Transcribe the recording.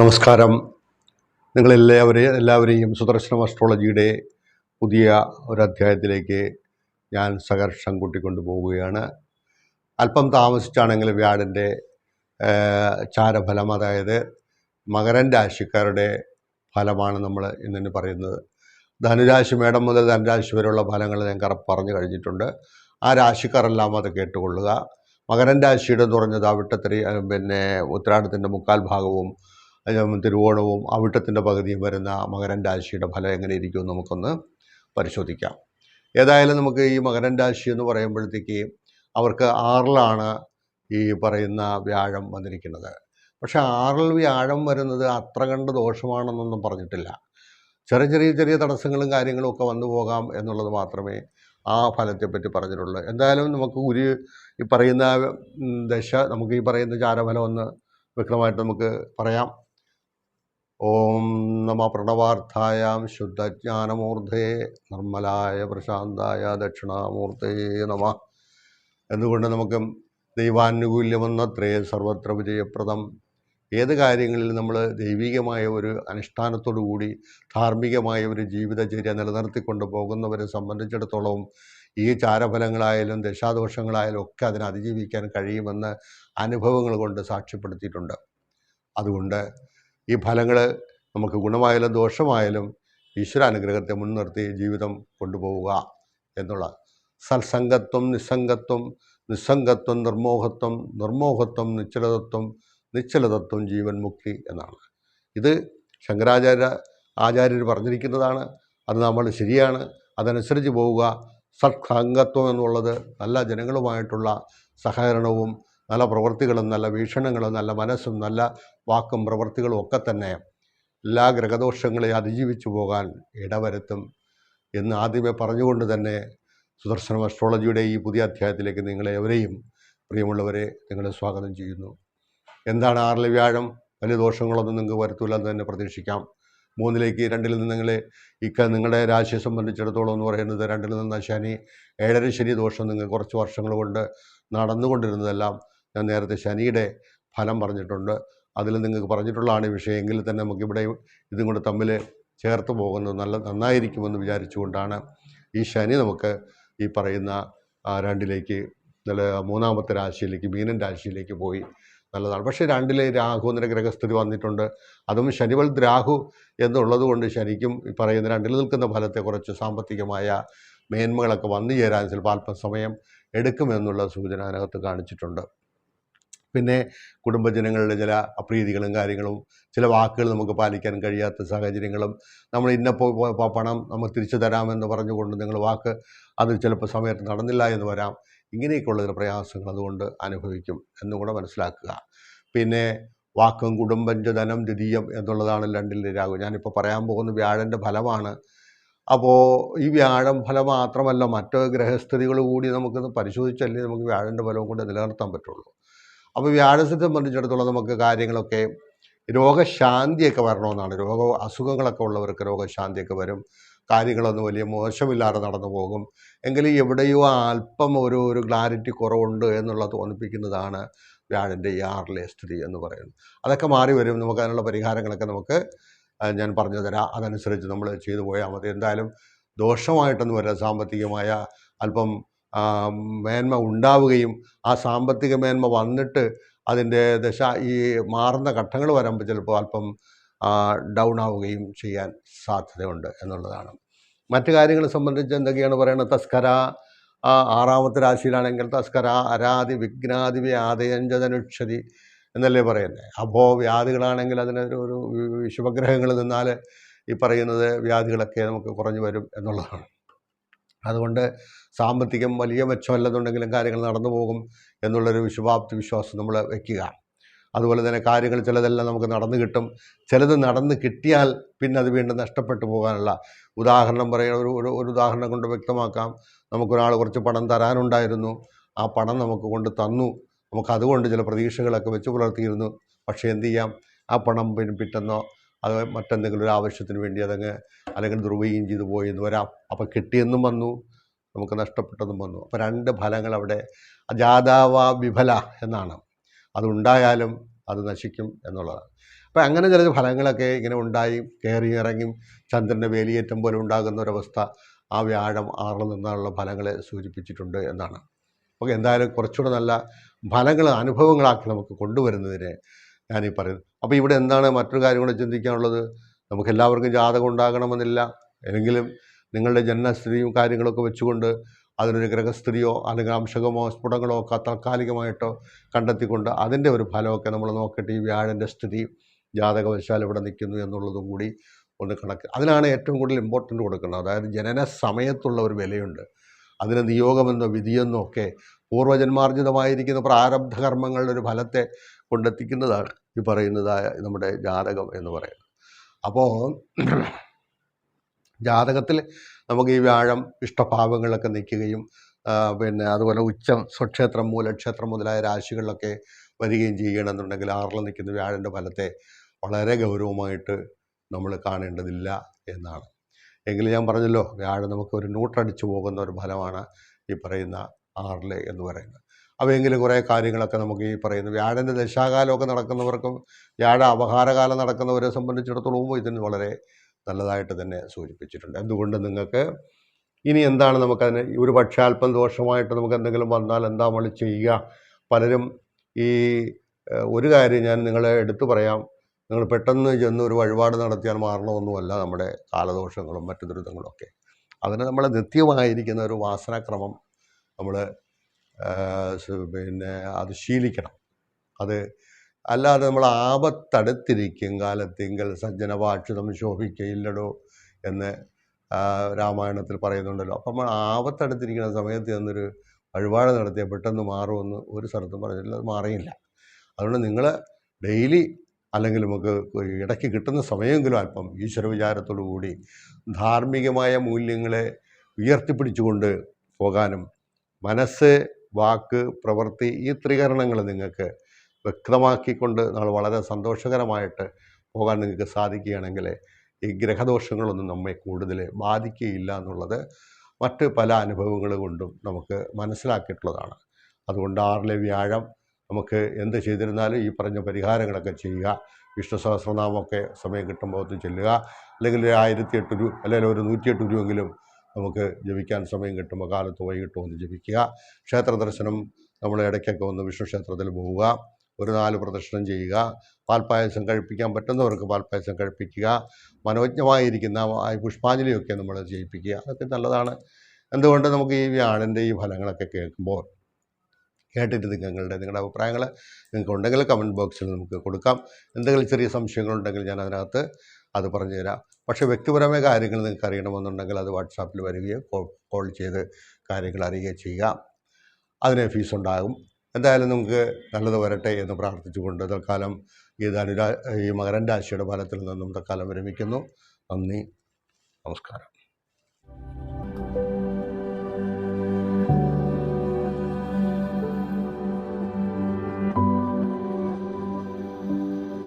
നമസ്കാരം. നിങ്ങളെല്ലാവരെയും എല്ലാവരെയും സുദർശനം അസ്ട്രോളജിയുടെ പുതിയ ഒരു അധ്യായത്തിലേക്ക് ഞാൻ സഹർഷം കൂട്ടിക്കൊണ്ടു പോവുകയാണ്. അല്പം താമസിച്ചാണെങ്കിൽ വ്യാഴന്റെ ചാരഫലം അതായത് മകരൻ രാശിക്കാരുടെ ഫലമാണ് നമ്മൾ ഇന്നിന് പറയുന്നത്. ധനുരാശി മേടം മുതൽ ധനുരാശി വരെയുള്ള ഫലങ്ങൾ ഞാൻ കറ പറഞ്ഞു കഴിഞ്ഞിട്ടുണ്ട്. ആ രാശിക്കാരെല്ലാം അത് കേട്ടുകൊള്ളുക. മകരൻ രാശിയുടെ എന്ന് പറഞ്ഞത് അവിട്ടത്തിരി പിന്നെ ഉത്തരാടത്തിന്റെ മുക്കാൽ ഭാഗവും തിരുവോണവും അവിട്ടത്തിന്റെ പകുതിയും വരുന്ന മകരൻ രാശിയുടെ ഫലം ഇരിക്കുമെന്ന് നമുക്കൊന്ന് പരിശോധിക്കാം. ഏതായാലും നമുക്ക് ഈ മകരൻ രാശി എന്ന് പറയുമ്പോഴത്തേക്ക് അവർക്ക് ആറിലാണ് ഈ പറയുന്ന വ്യാഴം വന്നിരിക്കുന്നത്. പക്ഷെ ആറിൽ വ്യാഴം വരുന്നത് അത്ര കണ്ട് ദോഷമാണെന്നൊന്നും പറഞ്ഞിട്ടില്ല. ചെറിയ ചെറിയ ചെറിയ തടസ്സങ്ങളും കാര്യങ്ങളും ഒക്കെ വന്നു പോകാം എന്നുള്ളത് മാത്രമേ ആ ഫലത്തെപ്പറ്റി പറഞ്ഞിട്ടുള്ളൂ. എന്തായാലും നമുക്ക് ഒരു ഈ പറയുന്ന ദശ നമുക്ക് ഈ പറയുന്ന ചാരഫലം ഒന്ന് വ്യക്തമായിട്ട് നമുക്ക് പറയാം. ഓം നമ പ്രണവാർത്ഥായാം ശുദ്ധജ്ഞാനമൂർത്തേ നിർമ്മലായ പ്രശാന്തായ ദക്ഷിണാമൂർത്തേ നമ. എന്നുകൊണ്ട് നമുക്ക് ദൈവാനുകൂല്യമെന്നത്രേ സർവത്ര വിജയപ്രദം? ഏത് കാര്യങ്ങളിൽ നമ്മൾ ദൈവികമായ ഒരു അനുഷ്ഠാനത്തോടു കൂടി ധാർമ്മികമായ ഒരു ജീവിതചര്യ നിലനിർത്തിക്കൊണ്ട് പോകുന്നവരെ സംബന്ധിച്ചിടത്തോളം ഈ ചാരഫലങ്ങളായാലും ദശാദോഷങ്ങളായാലും ഒക്കെ അതിനെ അതിജീവിക്കാൻ കഴിയുമെന്ന് അനുഭവങ്ങൾ കൊണ്ട് സാക്ഷ്യപ്പെടുത്തിയിട്ടുണ്ട്. അതുകൊണ്ട് ഈ ഫലങ്ങൾ നമുക്ക് ഗുണമായാലും ദോഷമായാലും ഈശ്വരാനുഗ്രഹത്തെ മുൻനിർത്തി ജീവിതം കൊണ്ടുപോവുക എന്നുള്ള സത്സംഗത്വം നിസ്സംഗത്വം നിസ്സംഗത്വം നിർമോഹത്വം നിർമോഹത്വം നിശ്ചലതത്വം നിശ്ചലതത്വം ജീവൻ മുക്തി എന്നാണ്. ഇത് ശങ്കരാചാര്യ ആചാര്യർ പറഞ്ഞിരിക്കുന്നതാണ്. അത് നമ്മൾ ശരിയാണ്. അതനുസരിച്ച് പോവുക. സത്സംഗത്വം എന്നുള്ളത് നല്ല ജനങ്ങളുമായിട്ടുള്ള സഹകരണവും നല്ല പ്രവൃത്തികളും നല്ല വീക്ഷണങ്ങളും നല്ല മനസ്സും നല്ല വാക്കും പ്രവൃത്തികളും ഒക്കെ തന്നെ എല്ലാ ഗ്രഹദോഷങ്ങളെ അതിജീവിച്ചു പോകാൻ ഇടവരുത്തും എന്ന് ആദ്യമേ പറഞ്ഞുകൊണ്ട് തന്നെ സുദർശനം അസ്ട്രോളജിയുടെ ഈ പുതിയ അധ്യായത്തിലേക്ക് നിങ്ങളെ എവരെയും പ്രിയമുള്ളവരെ നിങ്ങളെ സ്വാഗതം ചെയ്യുന്നു. എന്താണ് ആറിലെ വ്യാഴം? വലിയ ദോഷങ്ങളൊന്നും നിങ്ങൾക്ക് വരുത്തില്ല എന്ന് തന്നെ പ്രതീക്ഷിക്കാം. മൂന്നിലേക്ക് രണ്ടിൽ നിന്ന് നിങ്ങളെ ഇക്ക നിങ്ങളുടെ രാശിയെ സംബന്ധിച്ചിടത്തോളം എന്ന് പറയുന്നത് രണ്ടിൽ നിന്ന് ശനി ഏഴര ശനി ദോഷം നിങ്ങൾ കുറച്ച് വർഷങ്ങൾ കൊണ്ട് നടന്നുകൊണ്ടിരുന്നതെല്ലാം ഞാൻ നേരത്തെ ശനിയുടെ ഫലം പറഞ്ഞിട്ടുണ്ട്. അതിൽ നിങ്ങൾക്ക് പറഞ്ഞിട്ടുള്ളതാണ് വിഷയം. എങ്കിൽ തന്നെ നമുക്കിവിടെ ഇതും കൂടെ തമ്മിൽ ചേർത്ത് പോകുന്നത് നല്ല നന്നായിരിക്കുമെന്ന് വിചാരിച്ചുകൊണ്ടാണ് ഈ ശനി നമുക്ക് ഈ പറയുന്ന രണ്ടിലേക്ക് നല്ല മൂന്നാമത്തെ രാശിയിലേക്ക് മീനൻ രാശിയിലേക്ക് പോയി നല്ലതാണ്. പക്ഷേ രണ്ടിലെ രാഹു എന്നൊരു ഗ്രഹസ്ഥിതി വന്നിട്ടുണ്ട്. അതും ശനിവൽ രാഹു എന്നുള്ളത് കൊണ്ട് ശനിക്കും ഈ പറയുന്ന രണ്ടിൽ നിൽക്കുന്ന ഫലത്തെ കുറച്ച് സാമ്പത്തികമായ മേന്മകളൊക്കെ വന്നു ചേരാൻ ചിലപ്പോൾ അല്പം സമയം എടുക്കുമെന്നുള്ള സൂചന അതിനകത്ത് കാണിച്ചിട്ടുണ്ട്. പിന്നെ കുടുംബജനങ്ങളുടെ ചില അപ്രീതികളും കാര്യങ്ങളും ചില വാക്കുകൾ നമുക്ക് പാലിക്കാൻ കഴിയാത്ത സാഹചര്യങ്ങളും നമ്മൾ ഇന്നപ്പോൾ പണം നമ്മൾ തിരിച്ചു തരാമെന്ന് പറഞ്ഞുകൊണ്ട് നിങ്ങൾ വാക്ക് അത് ചിലപ്പോൾ സമയത്ത് നടന്നില്ല എന്ന് വരാം. ഇങ്ങനെയൊക്കെയുള്ള ചില പ്രയാസങ്ങൾ അതുകൊണ്ട് അനുഭവിക്കും എന്നുകൂടെ മനസ്സിലാക്കുക. പിന്നെ വാക്കും കുടുംബം ധനം ദ്വിതീയം എന്നുള്ളതാണ് രണ്ടിലെ രാഹു ഞാനിപ്പോൾ പറയാൻ പോകുന്ന വ്യാഴന്റെ ഫലമാണ്. അപ്പോൾ ഈ വ്യാഴം ഫലം മാത്രമല്ല മറ്റ് ഗ്രഹസ്ഥിതികൾ കൂടി നമുക്കൊന്ന് പരിശോധിച്ചല്ലേ നമുക്ക് വ്യാഴന്റെ ഫലവും കൊണ്ട് നിലനിർത്താൻ പറ്റുള്ളൂ. അപ്പോൾ വ്യാഴത്തെ സംബന്ധിച്ചിടത്തോളം നമുക്ക് കാര്യങ്ങളൊക്കെ രോഗശാന്തിയൊക്കെ വരണമെന്നാണ്. രോഗ അസുഖങ്ങളൊക്കെ ഉള്ളവർക്ക് രോഗശാന്തിയൊക്കെ വരും. കാര്യങ്ങളൊന്നും വലിയ മോശമില്ലാതെ നടന്നു പോകും. എങ്കിലും എവിടെയോ അല്പം ഒരു ഒരു ക്ലാരിറ്റി കുറവുണ്ട് എന്നുള്ളത് തോന്നിപ്പിക്കുന്നതാണ് വ്യാഴന്റെ ഈ ആറിലെ സ്ഥിതി എന്ന് പറയുന്നത്. അതൊക്കെ മാറി വരും. നമുക്ക് അതിനുള്ള പരിഹാരങ്ങളൊക്കെ നമുക്ക് ഞാൻ പറഞ്ഞു തരാം. അതനുസരിച്ച് നമ്മൾ ചെയ്തു പോയാൽ മതി. എന്തായാലും ദോഷമായിട്ടൊന്നും വരാം സാമ്പത്തികമായ അല്പം മേന്മ ഉണ്ടാവുകയും ആ സാമ്പത്തിക മേന്മ വന്നിട്ട് അതിന്റെ ദശ ഈ മാറുന്ന ഘട്ടങ്ങൾ വരുമ്പോൾ ചിലപ്പോൾ അല്പം ഡൗൺ ആവുകയും ചെയ്യാൻ സാധ്യതയുണ്ട് എന്നുള്ളതാണ്. മറ്റു കാര്യങ്ങളെ സംബന്ധിച്ച് എന്തൊക്കെയാണ് പറയുന്നത് തസ്കര ആറാമത്തെ രാശിയിലാണെങ്കിൽ തസ്കര അരാതി വിഘ്നാതി വ്യാധയഞ്ചതനുക്ഷതി എന്നല്ലേ പറയുന്നത് അപ്പോൾ വ്യാധികളാണെങ്കിൽ അതിനൊരു ഒരു ശുഭഗ്രഹങ്ങൾ നിന്നാൽ ഈ പറയുന്നത് വ്യാധികളൊക്കെ നമുക്ക് കുറഞ്ഞു വരും എന്നുള്ളതാണ്. അതുകൊണ്ട് സാമ്പത്തികം വലിയ മെച്ചമല്ലെന്നുണ്ടെങ്കിലും കാര്യങ്ങൾ നടന്നു പോകും എന്നുള്ളൊരു വിശ്വാപ്തി വിശ്വാസം നമ്മൾ വയ്ക്കുക അതുപോലെ തന്നെ കാര്യങ്ങൾ ചിലതെല്ലാം നമുക്ക് നടന്നു കിട്ടും. ചിലത് നടന്ന് കിട്ടിയാൽ പിന്നെ അത് വീണ്ടും നഷ്ടപ്പെട്ടു പോകാനുള്ള ഉദാഹരണം പറയുന്ന ഒരു ഒരു ഒരു ഉദാഹരണം കൊണ്ട് വ്യക്തമാക്കാം. നമുക്കൊരാൾ കുറച്ച് പണം തരാനുണ്ടായിരുന്നു. ആ പണം നമുക്ക് കൊണ്ട് തന്നു. നമുക്ക് അതുകൊണ്ട് ചില പ്രതീക്ഷകളൊക്കെ വെച്ച് പുലർത്തിയിരുന്നു. പക്ഷേ എന്ത് ചെയ്യാം? ആ പണം പിന്നെ പിറ്റെന്നോ അത് മറ്റെന്തെങ്കിലും ഒരു ആവശ്യത്തിന് വേണ്ടി അതങ്ങ് അല്ലെങ്കിൽ ദുർവ്യയം ചെയ്തു പോയെന്ന് വരാം. അപ്പോൾ കിട്ടിയെന്നും വന്നു നമുക്ക് നഷ്ടപ്പെട്ടതും വന്നു. അപ്പോൾ രണ്ട് ഫലങ്ങൾ അവിടെ. അജാതാവ വിഫല എന്നാണ്. അതുണ്ടായാലും അത് നശിക്കും എന്നുള്ളതാണ്. അപ്പോൾ അങ്ങനെ ചില ഫലങ്ങളൊക്കെ ഇങ്ങനെ ഉണ്ടായി. കയറി ഇറങ്ങി ചന്ദ്രന്റെ വേലിയേറ്റം പോലെ ഉണ്ടാകുന്ന ഒരവസ്ഥ ആ വ്യാഴം ആറിൽ നിന്നുള്ള ഫലങ്ങളെ സൂചിപ്പിച്ചിട്ടുണ്ട് എന്നാണ്. അപ്പോൾ എന്തായാലും കുറച്ചുകൂടെ നല്ല ഫലങ്ങൾ അനുഭവങ്ങളാക്കി നമുക്ക് കൊണ്ടുവരുന്നതിന് ഞാനീ പറയുന്നത്. അപ്പോൾ ഇവിടെ എന്താണ് മറ്റൊരു കാര്യം കൂടെ ചിന്തിക്കാനുള്ളത്? നമുക്ക് എല്ലാവർക്കും ജാതകം ഉണ്ടാകണമെന്നില്ല. എങ്കിലും നിങ്ങളുടെ ജനനസ്ഥിതിയും കാര്യങ്ങളൊക്കെ വെച്ചുകൊണ്ട് അതിനൊരു ഗ്രഹസ്ഥിതിയോ അല്ലെങ്കിൽ അംശകമോ സ്ഫുടങ്ങളോ ഒക്കെ താൽക്കാലികമായിട്ടോ കണ്ടെത്തിക്കൊണ്ട് അതിന്റെ ഒരു ഫലമൊക്കെ നമ്മൾ നോക്കട്ടെ. ഈ വ്യാഴന്റെ സ്ഥിതി ജാതകവശാൽ ഇവിടെ നിൽക്കുന്നു എന്നുള്ളതും കൂടി ഒന്ന് കണക്ക്. അതിനാണ് ഏറ്റവും കൂടുതൽ ഇമ്പോർട്ടന്റ് കൊടുക്കുന്നത്. അതായത് ജനന സമയത്തുള്ള ഒരു വിലയുണ്ട്. അതിന് നിയോഗമെന്നോ വിധിയെന്നോ ഒക്കെ പൂർവജന്മാർജിതമായിരിക്കുന്ന പ്രാരബ്ധ കർമ്മങ്ങളുടെ ഒരു ഫലത്തെ കൊണ്ടെത്തിക്കുന്നതാണ് ഈ പറയുന്നതായ നമ്മുടെ ജാതകം എന്ന് പറയുന്നത്. അപ്പോൾ ജാതകത്തിൽ നമുക്ക് ഈ വ്യാഴം ഇഷ്ടഭാവങ്ങളൊക്കെ നിൽക്കുകയും പിന്നെ അതുപോലെ ഉച്ചം സ്വക്ഷേത്രം മൂലക്ഷേത്രം മുതലായ രാശികളിലൊക്കെ വരികയും ചെയ്യണമെന്നുണ്ടെങ്കിൽ ആറിൽ നിൽക്കുന്ന വ്യാഴന്റെ ഫലത്തെ വളരെ ഗൗരവമായിട്ട് നമ്മൾ കാണേണ്ടതില്ല എന്നാണ്. എങ്കിലും ഞാൻ പറഞ്ഞല്ലോ വ്യാഴം നമുക്ക് ഒരു നൂട്ടടിച്ചു പോകുന്ന ഒരു ഫലമാണ് ഈ പറയുന്ന ആറിൽ എന്ന് പറയുന്നത്. അവയെങ്കിലും കുറേ കാര്യങ്ങളൊക്കെ നമുക്ക് ഈ പറയുന്നു വ്യാഴന്റെ ദശാകാലമൊക്കെ നടക്കുന്നവർക്കും വ്യാഴ അപഹാരകാലം നടക്കുന്നവരെ സംബന്ധിച്ചിടത്തോളവും ഇതിന് വളരെ നല്ലതായിട്ട് തന്നെ സൂചിപ്പിച്ചിട്ടുണ്ട്. എന്തുകൊണ്ട് നിങ്ങൾക്ക് ഇനി എന്താണ് നമുക്കതിന് ഒരു പക്ഷേ അല്പം ദോഷമായിട്ട് നമുക്ക് എന്തെങ്കിലും വന്നാൽ എന്താ നമ്മൾ ചെയ്യുക? പലരും ഈ ഒരു കാര്യം ഞാൻ നിങ്ങളെ എടുത്തു പറയാം. നിങ്ങൾ പെട്ടെന്ന് ചെന്ന് ഒരു വഴിപാട് നടത്തിയാൽ മാറണമെന്നുമല്ല നമ്മുടെ കാലദോഷങ്ങളും മറ്റു ദുരിതങ്ങളും ഒക്കെ. അതിന് നമ്മളെ നിത്യമായിരിക്കുന്ന ഒരു വാസനാക്രമം നമ്മൾ പിന്നെ അത് ശീലിക്കണം. അത് അല്ലാതെ നമ്മൾ ആപത്തടുത്തിരിക്കും കാലത്തിങ്കൽ സജ്ജനഭാഷിതം ശോഭിക്കയില്ലടോ എന്ന് രാമായണത്തിൽ പറയുന്നുണ്ടല്ലോ. അപ്പം നമ്മൾ ആപത്തടുത്തിരിക്കുന്ന സമയത്ത് ചെന്നൊരു വഴിപാട് നടത്തിയാൽ പെട്ടെന്ന് മാറുമെന്ന് ഒരു സ്ഥലത്തും പറഞ്ഞിട്ടില്ല അത് മാറിയില്ല. അതുകൊണ്ട് നിങ്ങൾ ഡെയിലി അല്ലെങ്കിൽ നമുക്ക് ഇടയ്ക്ക് കിട്ടുന്ന സമയമെങ്കിലും അല്പം ഈശ്വര വിചാരത്തോടു കൂടി ധാർമ്മികമായ മൂല്യങ്ങളെ ഉയർത്തിപ്പിടിച്ചുകൊണ്ട് പോകാനും മനസ്സ് വാക്ക് പ്രവൃത്തി ഈ ത്രികരണങ്ങൾ നിങ്ങൾക്ക് വ്യക്തമാക്കിക്കൊണ്ട് നമ്മൾ വളരെ സന്തോഷകരമായിട്ട് പോകാൻ നിങ്ങൾക്ക് സാധിക്കുകയാണെങ്കിൽ ഈ ഗ്രഹദോഷങ്ങളൊന്നും നമ്മെ കൂടുതൽ ബാധിക്കുകയില്ല എന്നുള്ളത് മറ്റ് പല അനുഭവങ്ങൾ കൊണ്ടും നമുക്ക് മനസ്സിലാക്കിയിട്ടുള്ളതാണ്. അതുകൊണ്ട് ആറിലെ വ്യാഴം നമുക്ക് എന്ത് ചെയ്തിരുന്നാലും ഈ പറഞ്ഞ പരിഹാരങ്ങളൊക്കെ ചെയ്യുക. വിഷ്ണു സഹസ്രനാമമൊക്കെ സമയം കിട്ടുമ്പോൾ ഒന്ന് ചെല്ലുക. അല്ലെങ്കിൽ ഒരു ആയിരത്തി എട്ട് രൂപ അല്ലെങ്കിൽ ഒരു നൂറ്റിയെട്ട് രൂപയെങ്കിലും നമുക്ക് ജപിക്കാൻ സമയം കിട്ടുമ്പോൾ കാലത്ത് വൈകിട്ട് ഒന്ന് ജപിക്കുക. ക്ഷേത്ര ദർശനം നമ്മൾ ഇടയ്ക്കൊക്കെ ഒന്ന് വിഷ്ണു ക്ഷേത്രത്തിൽ പോവുക. ഒരു നാല് പ്രദക്ഷിണം ചെയ്യുക. പാൽപ്പായസം കഴിപ്പിക്കാൻ പറ്റുന്നവർക്ക് പാൽപ്പായസം കഴിപ്പിക്കുക. മനോജ്ഞമായിരിക്കുന്ന പുഷ്പാഞ്ജലിയൊക്കെ നമ്മൾ ചെയ്യിപ്പിക്കുക അതൊക്കെ നല്ലതാണ്. എന്തുകൊണ്ട് നമുക്ക് ഈ വ്യാഴന്റെ ഈ ഫലങ്ങളൊക്കെ കേൾക്കുമ്പോൾ കേട്ടിട്ട് നിങ്ങളുടെ നിങ്ങളുടെ അഭിപ്രായങ്ങൾ നിങ്ങൾക്ക് ഉണ്ടെങ്കിൽ കമന്റ് ബോക്സിൽ നമുക്ക് കൊടുക്കാം. എന്തെങ്കിലും ചെറിയ സംശയങ്ങളുണ്ടെങ്കിൽ ഞാൻ അതിനകത്ത് അത് പറഞ്ഞു തരാം. പക്ഷേ വ്യക്തിപരമായ കാര്യങ്ങൾ നിങ്ങൾക്ക് അറിയണമെന്നുണ്ടെങ്കിൽ അത് വാട്സാപ്പിൽ വരികയോ കോൾ ചെയ്ത് കാര്യങ്ങൾ അറിയുകയോ ചെയ്യാം. അതിന് ഫീസ് ഉണ്ടാകും. എന്തായാലും നമുക്ക് നല്ലത് വരട്ടെ എന്ന് പ്രാർത്ഥിച്ചുകൊണ്ട് തൽക്കാലം ഈ ധനുരാ ഈ മകരൻ രാശിയുടെ ഫലത്തിൽ നിന്നും തൽക്കാലം വിരമിക്കുന്നു. നന്ദി. നമസ്കാരം.